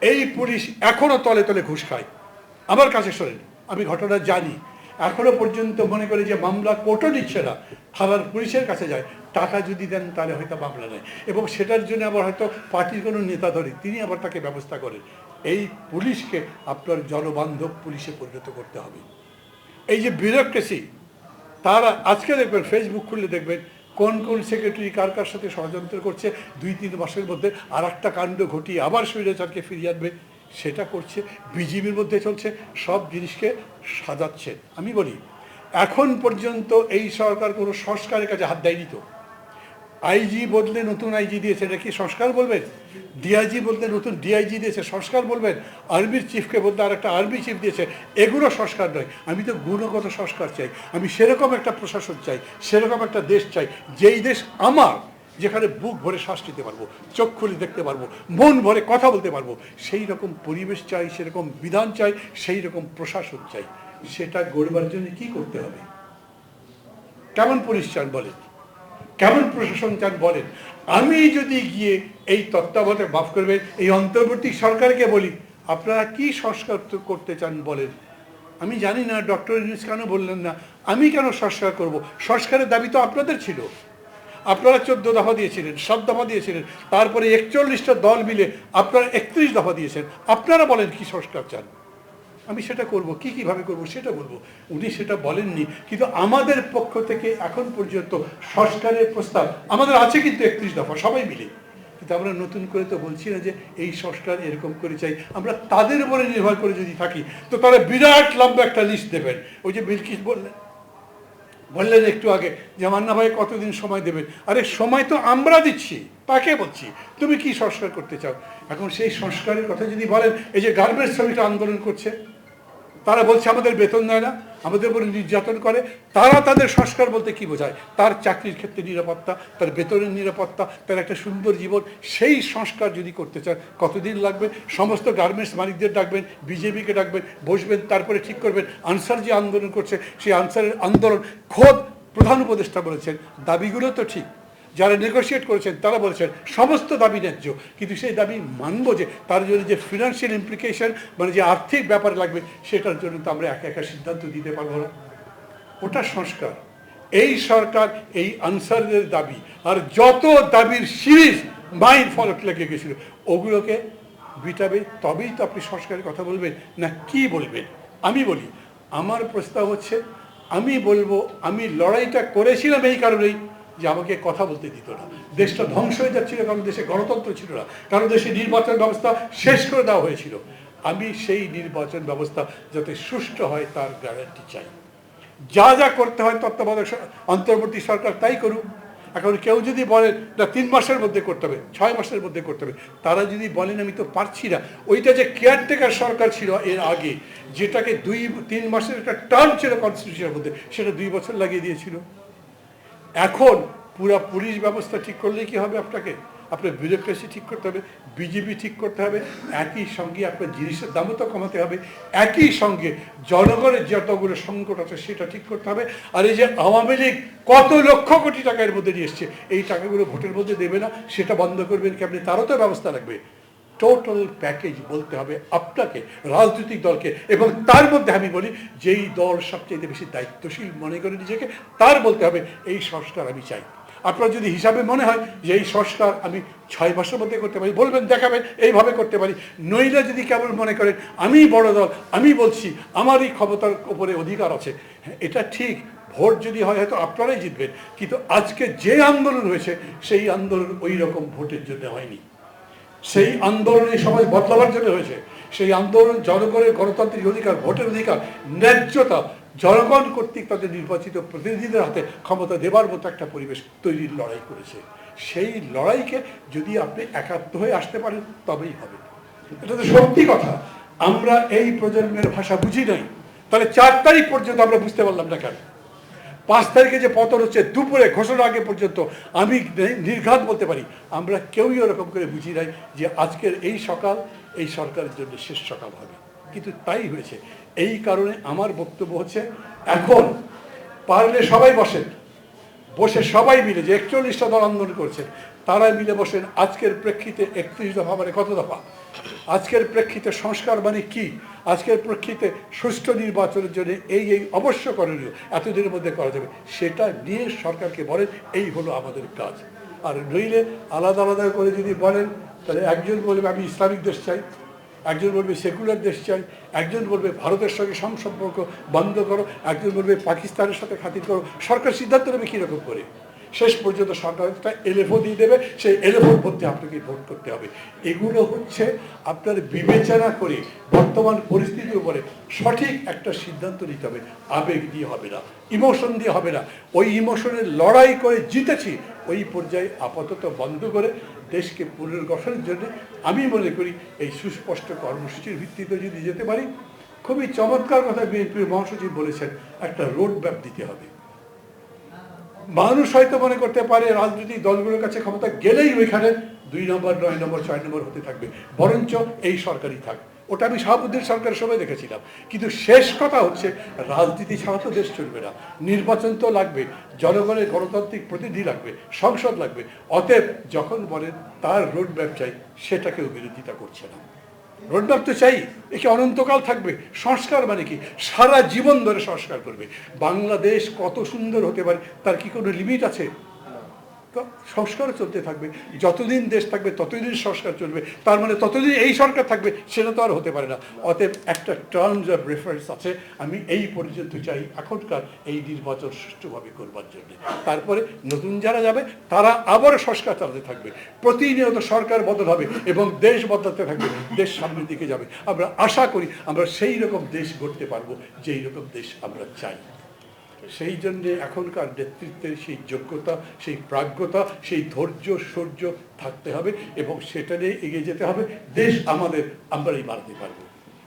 এই পুলিশ এখনও তলে তলে ঘুষ খায়। আমার কাছে শোনেন, আমি ঘটনা জানি। এখনও পর্যন্ত মনে করে যে মামলা কোর্টও নিচ্ছে না। থানার পুলিশের কাছে যায়, টাকা যদি দেন তাহলে হয়তো মামলা নেয়। এবং সেটার জন্য আবার হয়তো পার্টির কোনো নেতা ধরে, তিনি আবার তাকে ব্যবস্থা করেন। এই পুলিশকে আপনার জনবান্ধব পুলিশে পরিণত করতে হবে। এই যে বিউরোক্রেসি তারা আজকে দেখবেন ফেসবুক খুললে দেখবেন কোন কোন সেক্রেটারি কার কার সাথে ষড়যন্ত্র করছে, দুই তিন মাসের মধ্যে আর একটা কাণ্ড ঘটিয়ে আবার স্বৈরাচারকে ফিরিয়ে আনবে, সেটা করছে, বিজিবির মধ্যে চলছে, সব জিনিসকে সাজাচ্ছে। আমি বলি, এখন পর্যন্ত এই সরকার কোনো সংস্কারের কাছে হাত দেয়নি তো। আইজি বদলে নতুন আইজি দিয়েছে, এটা কি সংস্কার বলবেন? ডিআইজি বলতে নতুন ডিআইজি দিয়েছে, সংস্কার বলবেন? আর্মির চিফকে বলতে আর একটা আর্মি চিফ দিয়েছে, এগুলো সংস্কার নয়। আমি তো গুণগত সংস্কার চাই, আমি সেরকম একটা প্রশাসন চাই, সেরকম একটা দেশ চাই, যেই দেশ আমার, যেখানে বুক ভরে শ্বাস নিতে পারব, চোখ খুলে দেখতে পারব, মন ভরে কথা বলতে পারব, সেই রকম পরিবেশ চাই, সেরকম বিধান চাই, সেই রকম প্রশাসন চাই। সেটা গড়বার জন্য কি করতে হবে? কেমন চান বলেন? কেমন প্রশাসন চান বলেন? আমি যদি গিয়ে এই তত্ত্বাবধায়ক মাফ করবেন, এই অন্তর্বর্তী সরকারকে বলি, আপনারা কি সংস্কার করতে চান বলেন? আমি জানি না, ডক্টর ইউনুস কেন বললেন না? আমি কেন সংস্কার করব? সংস্কারের দাবি তো আপনাদের ছিল। আপনারা চোদ্দ দফা দিয়েছিলেন, সাত দফা দিয়েছিলেন, তারপরে একচল্লিশটা দল মিলে আপনারা একত্রিশ দফা দিয়েছেন। আপনারা বলেন কি সংস্কার চান? আমি সেটা করব, কি কীভাবে করব সেটা বলব। উনি সেটা বলেননি, কিন্তু আমাদের পক্ষ থেকে এখন পর্যন্ত সংস্কারের প্রস্তাব, আমাদের আছে কিন্তু একত্রিশ দফা, সবাই মিলে। কিন্তু আমরা নতুন করে তো বলছি না যে এই সংস্কার এরকম করে চাই। আমরা তাদের উপরে নির্ভর করে যদি থাকি, তো তারা বিরাট লম্বা একটা লিস্ট দেবেন। ওই যে বিলকিস বললেন বললেন একটু আগে যে, মান্না ভাই, কতদিন সময় দেবেন? আরে, সময় তো আমরা দিচ্ছি তাকে বলছি? তুমি কি সংস্কার করতে চাও? এখন সেই সংস্কারের কথা যদি বলেন, এই যে গার্মেন্টস শ্রমিকরা আন্দোলন করছে তারা বলছে, আমাদের বেতন দেয় না, আমাদের উপরে নির্যাতন করে। তারা তাদের সংস্কার বলতে কি বোঝায়? তার চাকরির ক্ষেত্রে নিরাপত্তা, তার বেতনের নিরাপত্তা, তার একটা সুন্দর জীবন, সেই সংস্কার যদি করতে চান, কতদিন লাগবে? সমস্ত গার্মেন্টস মালিকদের ডাকবেন, বিজেপিকে ডাকবেন, বসবেন, তারপরে ঠিক করবেন। আনসার যে আন্দোলন করছে, সেই আনসারের আন্দোলন খোদ প্রধান উপদেষ্টা বলেছেন। দাবিগুলো তো ঠিক। যারা নেগোশিয়েট করেছেন, তারা বলেছেন, সমস্ত দাবি ন্যায্য। কিন্তু সেই দাবি মানব যে, তার জন্য যে ফিনান্সিয়াল ইমপ্লিকেশন মানে যে আর্থিক ব্যাপার লাগবে, সেটার জন্য তো আমরা একা একা সিদ্ধান্ত দিতে পারব না। ওটা সংস্কার। এই সরকার, এই আনসারদের দাবি, আর যত দাবির সিরিজ মাইন্ড ফলক লেগে গেছিল, ওগুলোকে বিটাবে তবেই তো আপনি সংস্কারের কথা বলবেন। না, কি বলবেন? আমি বলি, আমার প্রস্তাব হচ্ছে, আমি বলব, আমি লড়াইটা করেছিলাম এই কারণেই যে আমাকে কথা বলতে দিত না। দেশটা ধ্বংস হয়ে যাচ্ছিল কারণ দেশে গণতন্ত্র ছিল না। কারণ দেশে নির্বাচন ব্যবস্থা শেষ করে দেওয়া হয়েছিল। আমি সেই নির্বাচন ব্যবস্থা যাতে সুষ্ঠু হয়, তার গ্যারান্টি চাই। যা যা করতে হয় তত্ত্বাবধায়ক অন্তর্বর্তী সরকার তাই করুক। এখন কেউ যদি বলেন, না, তিন মাসের মধ্যে করতে হবে, ছয় মাসের মধ্যে করতে হবে। তারা যদি বলেন, আমি তো পারছি না। ওইটা যে কেয়ারটেকার সরকার ছিল এর আগে, যেটাকে দুই, তিন মাসের একটা টার্ম ছিল কনস্টিটিউশনের মধ্যে, সেটা দুই বছর লাগিয়ে দিয়েছিল। এখন পুরা পুলিশ ব্যবস্থা ঠিক করলেই কি হবে আপনাকে? আপনার বিউরোক্রেসি ঠিক করতে হবে বিজেপি ঠিক করতে হবে, একই সঙ্গে আপনার জিনিসের দামও তো কমাতে হবে, একই সঙ্গে জনগণের যতগুলো সংকট আছে সেটা ঠিক করতে হবে। আর এই যে আওয়ামী লীগ কত লক্ষ কোটি টাকা এর মধ্যে নিয়ে এসছে, এই টাকাগুলো ভোটের মধ্যে দেবে না, সেটা বন্ধ করবেন কি আপনি? তারও তো ব্যবস্থা রাখবে টোটাল প্যাকেজ বলতে হবে আপনাকে রাজনৈতিক দলকে। এবং তার মধ্যে আমি বলি যেই দল সবচেয়ে বেশি দায়িত্বশীল মনে করে নিজেকে তার বলতে হবে এই সংস্কার আমি চাই। আপনার যদি হিসাবে মনে হয় যে এই সংস্কার আমি ছয় মাসের মধ্যে করতে পারি বলবেন দেখাবেন এইভাবে করতে পারি। নইলে যদি কেবল মনে করেন আমি বড় দল আমি বলছি আমারই ক্ষমতার উপরে অধিকার আছে। হ্যাঁ, এটা ঠিক। ভোট যদি হয় হয়তো আপনারাই জিতবেন। কিন্তু আজকে যে আন্দোলন হয়েছে সেই আন্দোলন ওই রকম ভোটের জন্য হয়নি। সেই আন্দোলন সমাজ বদলাবার জন্য হয়েছে। সেই আন্দোলন জনগণের গণতান্ত্রিক অধিকার, ভোটের অধিকার, ন্যায্যতা জনগণ কর্তৃক তাদের নির্বাচিত প্রতিনিধিদের হাতে ক্ষমতা দেবার মতো একটা পরিবেশ তৈরির লড়াই করেছে। সেই লড়াইকে যদি আপনি একাত্ম হয়ে আসতে পারেন, তবেই হবে। এটা তো সত্যি কথা। আমরা এই প্রজন্মের ভাষা বুঝি নাই। তাহলে চার তারিখ পর্যন্ত আমরা বুঝতে পারলাম না কেন? পাঁচ তারিখে যে পতন হচ্ছে, দুপুরে ঘোষণা আগে পর্যন্ত আমি নির্ঘাত বলতে পারি, আমরা কেউই ওরকম করে বুঝি নাই যে আজকের এই সকাল, এই সরকারের জন্য শেষ সকাল হবে। কিন্তু তাই হয়েছে। এই কারণে আমার বক্তব্য হচ্ছে, এখন পারলে সবাই বসেন, বসে সবাই মিলে যে একচল্লিশটা দল আন্দোলন করছে, তারা মিলে বসেন। আজকের প্রেক্ষিতে একত্রিশ দফা মানে কত দফা? আজকের প্রেক্ষিতে সংস্কার মানে কি? আজকের প্রেক্ষিতে সুষ্ঠু নির্বাচনের জন্য এই এই অবশ্য করণীয় এতদিনের মধ্যে করা যাবে। সেটা নিয়ে সরকারকে বলেন, এই হলো আমাদের কাজ। আর নইলে আলাদা আলাদা করে যদি বলেন, তাহলে একজন বলবে, আমি ইসলামিক দেশ চাই। একজন বলবে, সেকুলার দেশ চাই। একজন বলবে, ভারতের সঙ্গে সম্পর্ক বন্ধ করো। একজন বলবে, পাকিস্তানের সাথে খাতির করো। সরকার সিদ্ধান্ত নেবে কীরকম করে। শেষ পর্যন্ত সরকার একটা এলএফও দিয়ে দেবে, সেই এলএফওর মধ্যে আপনাকে ভোট করতে হবে। এগুলো হচ্ছে আপনার বিবেচনা করে বর্তমান পরিস্থিতির উপরে সঠিক একটা সিদ্ধান্ত নিতে হবে। আবেগ দিয়ে হবে না ইমোশন দিয়ে হবে না। ওই ইমোশনের লড়াই করে জিতেছি, ওই পর্যায়ে আপাতত বন্ধ করে দেশকে পুনর্গঠনের জন্য আমি মনে করি এই সুস্পষ্ট কর্মসূচির ভিত্তিতে যদি যেতে পারি, খুবই চমৎকার কথা বিএনপির মহাসচিব বলেছেন, একটা রোড ম্যাপ দিতে হবে। মানুষ হয়তো মনে করতে পারে রাজনৈতিক দলগুলোর কাছে ক্ষমতা গেলেই ওইখানে দুই নম্বর, নয় নম্বর ছয় নম্বর হতে থাকবে। বরঞ্চ এই সরকারই থাক। ওটা আমি শাহাবুদ্দিন সরকারের সময় দেখেছিলাম। কিন্তু শেষ কথা হচ্ছে, রাজনীতি ছাড়া তো দেশ চলবে না। নির্বাচন তো লাগবে, জনগণের গণতান্ত্রিক প্রতিনিধি লাগবে, সংসদ লাগবে। অতএব যখন বলেন তার রোড চাই সেটাকেও বিরোধিতা করছে না। রোডম্যাপ তো চাই। একে অনন্তকাল থাকবে। সংস্কার মানে কি? সারা জীবন ধরে সংস্কার করবে। বাংলাদেশ কত সুন্দর হতে পারে, তার কি কোনো লিমিট আছে? তো সংস্কারও চলতে থাকবে। যতদিন দেশ থাকবে, ততদিন সংস্কার চলবে। তার মানে ততদিন এই সরকার থাকবে, সেটা তো আর হতে পারে না। অতএব একটা টার্মস অফ রেফারেন্স আছে। আমি এই পর্যন্ত চাই এখনকার এই নির্বাচন সুষ্ঠুভাবে করবার জন্য। তারপরে নতুন যারা যাবে, তারা আবার সংস্কার চালাতে থাকবে। প্রতিনিয়ত সরকার বদল হবে এবং দেশ বদলাতে থাকবে, দেশ সামনের দিকে যাবে। আমরা আশা করি আমরা সেই রকম দেশ গড়তে পারব, যেই রকম দেশ আমরা চাই। সেই জন্যে এখনকার নেতৃত্বের সেই যোগ্যতা, সেই প্রাজ্ঞতা, সেই ধৈর্য, সৌর্য থাকতে হবে এবং সেটা নিয়ে এগিয়ে যেতে হবে। দেশ আমাদের, আমরাই মারতে পারব।